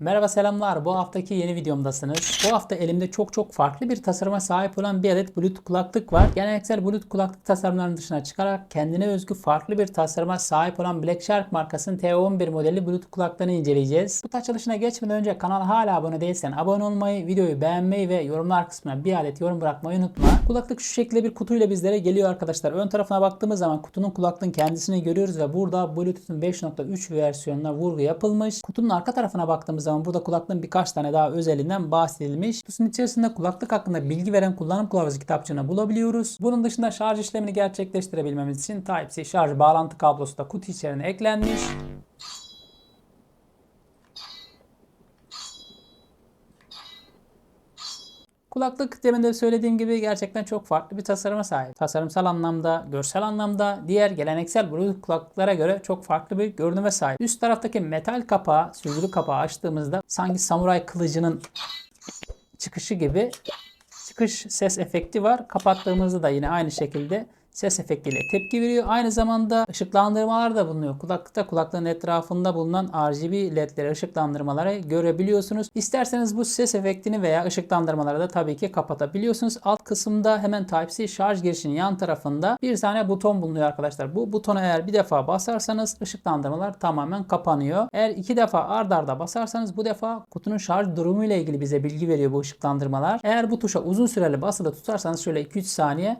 Merhaba selamlar. Bu haftaki yeni videomdasınız. Bu hafta elimde çok çok farklı bir tasarıma sahip olan bir adet Bluetooth kulaklık var. Geleneksel Bluetooth kulaklık tasarımlarının dışına çıkarak kendine özgü farklı bir tasarıma sahip olan Black Shark markasının T11 modeli Bluetooth kulaklığını inceleyeceğiz. Bu açılışına geçmeden önce kanala hala abone değilsen abone olmayı, videoyu beğenmeyi ve yorumlar kısmına bir adet yorum bırakmayı unutma. Kulaklık şu şekilde bir kutuyla bizlere geliyor arkadaşlar. Ön tarafına baktığımız zaman kutunun kulaklığın kendisini görüyoruz ve burada Bluetooth'un 5.3 versiyonuna vurgu yapılmış. Kutunun arka tarafına baktığımız zaman burada kulaklığın birkaç tane daha özelinden bahsedilmiş. Kutunun içerisinde kulaklık hakkında bilgi veren kullanım kılavuzu kitapçığını bulabiliyoruz. Bunun dışında şarj işlemini gerçekleştirebilmemiz için Type-C şarj bağlantı kablosu da kutu içerisine eklenmiş. Kulaklık demin de söylediğim gibi gerçekten çok farklı bir tasarıma sahip. Tasarımsal anlamda, görsel anlamda diğer geleneksel Bluetooth kulaklıklara göre çok farklı bir görünüme sahip. Üst taraftaki metal kapağı, sürgülü kapağı açtığımızda sanki samuray kılıcının çıkışı gibi çıkış ses efekti var. Kapattığımızda da yine aynı şekilde ses efektiyle tepki veriyor. Aynı zamanda ışıklandırmalar da bulunuyor. Kulaklıkta kulaklığın etrafında bulunan RGB ledleri ışıklandırmaları görebiliyorsunuz. İsterseniz bu ses efektini veya ışıklandırmaları da tabii ki kapatabiliyorsunuz. Alt kısımda hemen Type-C şarj girişinin yan tarafında bir tane buton bulunuyor arkadaşlar. Bu butona eğer bir defa basarsanız ışıklandırmalar tamamen kapanıyor. Eğer iki defa ard arda basarsanız bu defa kutunun şarj durumu ile ilgili bize bilgi veriyor bu ışıklandırmalar. Eğer bu tuşa uzun süreli basılı tutarsanız şöyle 2-3 saniye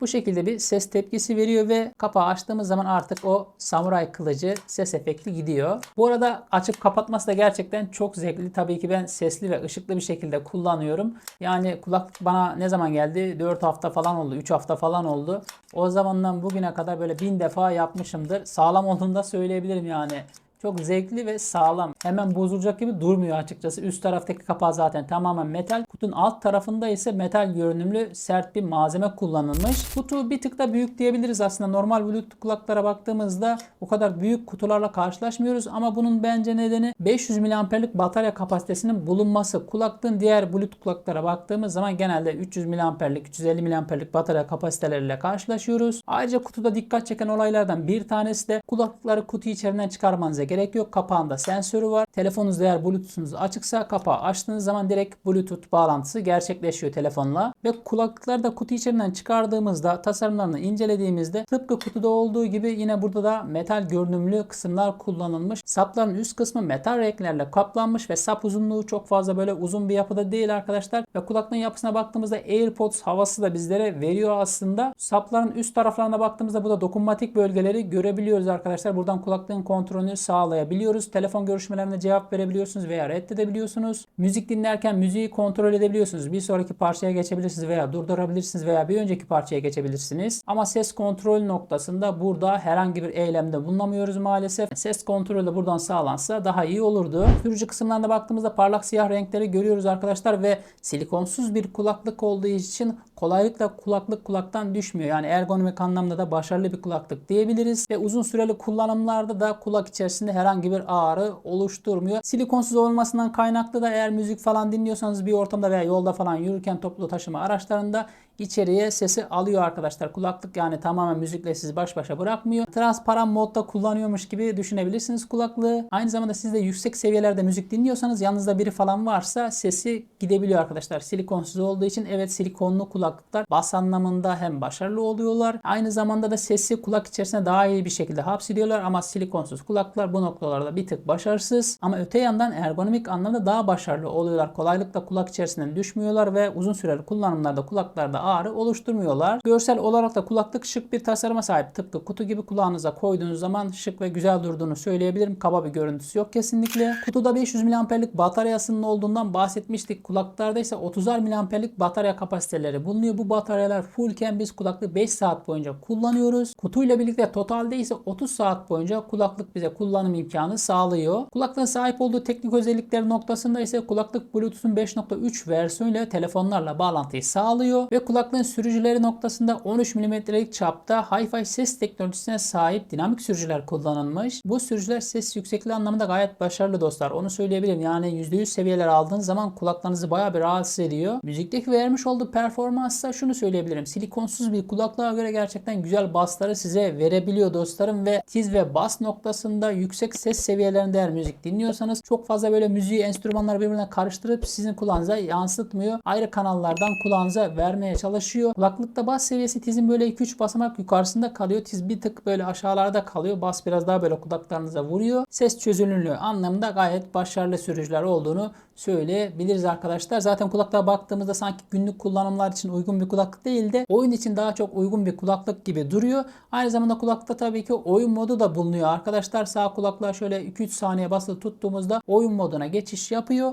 bu şekilde bir ses tepkisi veriyor ve kapağı açtığımız zaman artık o samuray kılıcı ses efekti gidiyor. Bu arada açıp kapatması da gerçekten çok zevkli. Tabii ki ben sesli ve ışıklı bir şekilde kullanıyorum. Yani kulaklık bana ne zaman geldi? 4 hafta falan oldu, 3 hafta falan oldu. O zamandan bugüne kadar böyle bin defa yapmışımdır. Sağlam olduğunu da söyleyebilirim yani. Çok zevkli ve sağlam. Hemen bozulacak gibi durmuyor açıkçası. Üst taraftaki kapağı zaten tamamen metal. Kutunun alt tarafında ise metal görünümlü sert bir malzeme kullanılmış. Kutu bir tık da büyük diyebiliriz aslında. Normal Bluetooth kulaklara baktığımızda o kadar büyük kutularla karşılaşmıyoruz ama bunun bence nedeni 500 mAh'lik batarya kapasitesinin bulunması. Kulaklığın diğer Bluetooth kulaklara baktığımız zaman genelde 300 mAh'lik, 350 mAh'lik batarya kapasiteleriyle karşılaşıyoruz. Ayrıca kutuda dikkat çeken olaylardan bir tanesi de kulaklıkları kutu içerisinden çıkarmanıza gerek yok. Kapağında sensörü var. Telefonunuz eğer Bluetooth'unuz açıksa kapağı açtığınız zaman direkt Bluetooth bağlantısı gerçekleşiyor telefonla. Ve kulaklıkları da kutu içerisinden çıkardığımızda tasarımlarını incelediğimizde tıpkı kutuda olduğu gibi yine burada da metal görünümlü kısımlar kullanılmış. Sapların üst kısmı metal renklerle kaplanmış ve sap uzunluğu çok fazla böyle uzun bir yapıda değil arkadaşlar. Ve kulaklığın yapısına baktığımızda AirPods havası da bizlere veriyor aslında. Sapların üst taraflarına baktığımızda burada dokunmatik bölgeleri görebiliyoruz arkadaşlar. Buradan kulaklığın kontrolünü sağlayabiliyoruz. Telefon görüşmelerine cevap verebiliyorsunuz veya reddedebiliyorsunuz. Müzik dinlerken müziği kontrol edebiliyorsunuz. Bir sonraki parçaya geçebilirsiniz veya durdurabilirsiniz veya bir önceki parçaya geçebilirsiniz. Ama ses kontrol noktasında burada herhangi bir eylemde bulunamıyoruz maalesef. Ses kontrolü buradan sağlansa daha iyi olurdu. Sürücü kısımlarına baktığımızda parlak siyah renkleri görüyoruz arkadaşlar ve silikonsuz bir kulaklık olduğu için kolaylıkla kulaklık kulaktan düşmüyor. Yani ergonomik anlamda da başarılı bir kulaklık diyebiliriz. Ve uzun süreli kullanımlarda da kulak içerisinde herhangi bir ağrı oluşturmuyor. Silikonsuz olmasından kaynaklı da eğer müzik falan dinliyorsanız bir ortamda veya yolda falan yürürken toplu taşıma araçlarında içeriye sesi alıyor arkadaşlar. Kulaklık yani tamamen müzikle sizi baş başa bırakmıyor. Transparan modda kullanıyormuş gibi düşünebilirsiniz kulaklığı. Aynı zamanda siz de yüksek seviyelerde müzik dinliyorsanız yanınızda biri falan varsa sesi gidebiliyor arkadaşlar. Silikonsuz olduğu için evet silikonlu kulaklıklar bas anlamında hem başarılı oluyorlar. Aynı zamanda da sesi kulak içerisine daha iyi bir şekilde hapsediyorlar ama silikonsuz kulaklıklar bu noktalarda bir tık başarısız. Ama öte yandan ergonomik anlamda daha başarılı oluyorlar. Kolaylıkla kulak içerisinden düşmüyorlar ve uzun süreli kullanımlarda kulaklarda ağrı oluşturmuyorlar. Görsel olarak da kulaklık şık bir tasarıma sahip. Tıpkı kutu gibi kulağınıza koyduğunuz zaman şık ve güzel durduğunu söyleyebilirim. Kaba bir görüntüsü yok kesinlikle. Kutuda 500 mAh'lik bataryasının olduğundan bahsetmiştik. Kulaklıklarda ise 30'ar mAh'lik batarya kapasiteleri bulunuyor. Bu bataryalar fullken biz kulaklığı 5 saat boyunca kullanıyoruz. Kutuyla birlikte totalde ise 30 saat boyunca kulaklık bize kullanım imkanı sağlıyor. Kulaklığın sahip olduğu teknik özellikleri noktasında ise kulaklık Bluetooth'un 5.3 versiyonuyla telefonlarla bağlantıyı sağlıyor ve kulaklığın sürücüleri noktasında 13 mm'lik çapta Hi-Fi ses teknolojisine sahip dinamik sürücüler kullanılmış. Bu sürücüler ses yüksekliği anlamında gayet başarılı dostlar. Onu söyleyebilirim. Yani %100 seviyeler aldığınız zaman kulaklarınızı bayağı bir rahatsız ediyor. Müzikteki vermiş olduğu performansta şunu söyleyebilirim. Silikonsuz bir kulaklığa göre gerçekten güzel basları size verebiliyor dostlarım ve tiz ve bas noktasında yüksek yüksek ses seviyelerinde eğer müzik dinliyorsanız çok fazla böyle müziği enstrümanları birbirine karıştırıp sizin kulağınıza yansıtmıyor. Ayrı kanallardan kulağınıza vermeye çalışıyor. Kulaklıkta bas seviyesi tizin böyle 2-3 basamak yukarısında kalıyor. Tiz bir tık böyle aşağılarda kalıyor. Bas biraz daha böyle kulaklarınıza vuruyor. Ses çözünürlüğü anlamında gayet başarılı sürücüler olduğunu söyleyebiliriz arkadaşlar. Zaten kulaklığa baktığımızda sanki günlük kullanımlar için uygun bir kulaklık değil de oyun için daha çok uygun bir kulaklık gibi duruyor. Aynı zamanda kulaklıkta tabii ki oyun modu da bulunuyor arkadaşlar. Sağ kulaklığa şöyle 2-3 saniye basılı tuttuğumuzda oyun moduna geçiş yapıyor.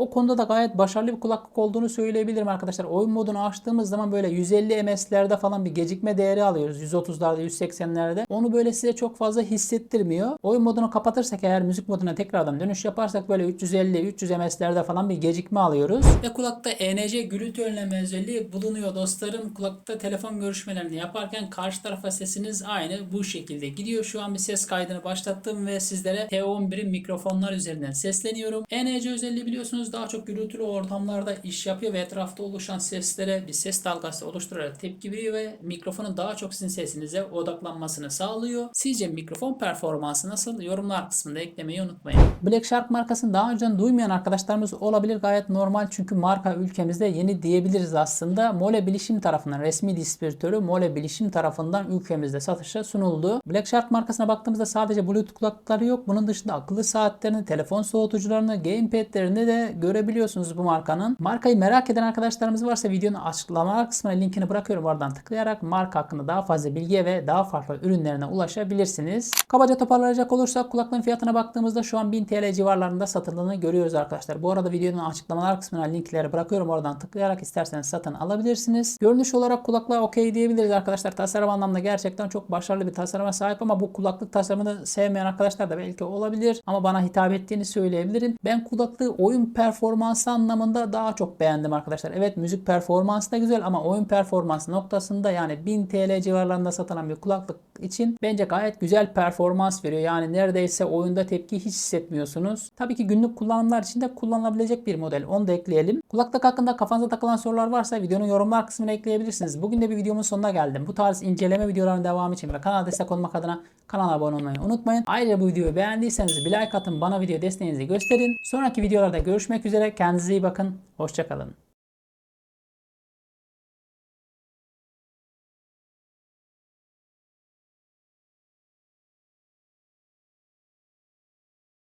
O konuda da gayet başarılı bir kulaklık olduğunu söyleyebilirim arkadaşlar. Oyun modunu açtığımız zaman böyle 150 MS'lerde falan bir gecikme değeri alıyoruz. 130'larda, 180'lerde. Onu böyle size çok fazla hissettirmiyor. Oyun modunu kapatırsak eğer müzik moduna tekrardan dönüş yaparsak böyle 350-300 MS'lerde falan bir gecikme alıyoruz. Ve kulakta ENC gürültü önleme özelliği bulunuyor dostlarım. Kulakta telefon görüşmelerini yaparken karşı tarafa sesiniz aynı bu şekilde gidiyor. Şu an bir ses kaydını başlattım ve sizlere T11'in mikrofonlar üzerinden sesleniyorum. ENC özelliği biliyorsunuz daha çok gürültülü ortamlarda iş yapıyor ve etrafta oluşan seslere bir ses dalgası oluşturarak tepki veriyor ve mikrofonun daha çok sizin sesinize odaklanmasını sağlıyor. Sizce mikrofon performansı nasıl? Yorumlar kısmında eklemeyi unutmayın. Black Shark markasını daha önceden duymayan arkadaşlarımız olabilir. Gayet normal çünkü marka ülkemizde yeni diyebiliriz aslında. Mole Bilişim tarafından resmi distribütörü Mole Bilişim tarafından ülkemizde satışa sunuldu. Black Shark markasına baktığımızda sadece Bluetooth kulaklıkları yok. Bunun dışında akıllı saatlerini, telefon soğutucularını, gamepadlerini de görebiliyorsunuz bu markanın. Markayı merak eden arkadaşlarımız varsa videonun açıklamalar kısmına linkini bırakıyorum. Oradan tıklayarak marka hakkında daha fazla bilgiye ve daha farklı ürünlerine ulaşabilirsiniz. Kabaca toparlayacak olursak kulaklığın fiyatına baktığımızda şu an 1000 TL civarlarında satıldığını görüyoruz arkadaşlar. Bu arada videonun açıklamalar kısmına linkleri bırakıyorum. Oradan tıklayarak isterseniz satın alabilirsiniz. Görünüş olarak kulaklığa okey diyebiliriz arkadaşlar. Tasarım anlamında gerçekten çok başarılı bir tasarıma sahip ama bu kulaklık tasarımını sevmeyen arkadaşlar da belki olabilir. Ama bana hitap ettiğini söyleyebilirim. Ben kulaklığı oyun performansı anlamında daha çok beğendim arkadaşlar. Evet müzik performansı da güzel ama oyun performansı noktasında yani 1000 TL civarlarında satılan bir kulaklık için bence gayet güzel performans veriyor. Yani neredeyse oyunda tepki hiç hissetmiyorsunuz. Tabii ki günlük kullanımlar için de kullanılabilecek bir model. Onu da ekleyelim. Kulaklık hakkında kafanıza takılan sorular varsa videonun yorumlar kısmına ekleyebilirsiniz. Bugün de bir videomun sonuna geldim. Bu tarz inceleme videolarının devamı için ve kanala destek olmak adına kanala abone olmayı unutmayın. Ayrıca bu videoyu beğendiyseniz bir like atın bana video desteğinizi gösterin. Sonraki videolarda görüşmek üzere. Kendinize iyi bakın. Hoşçakalın.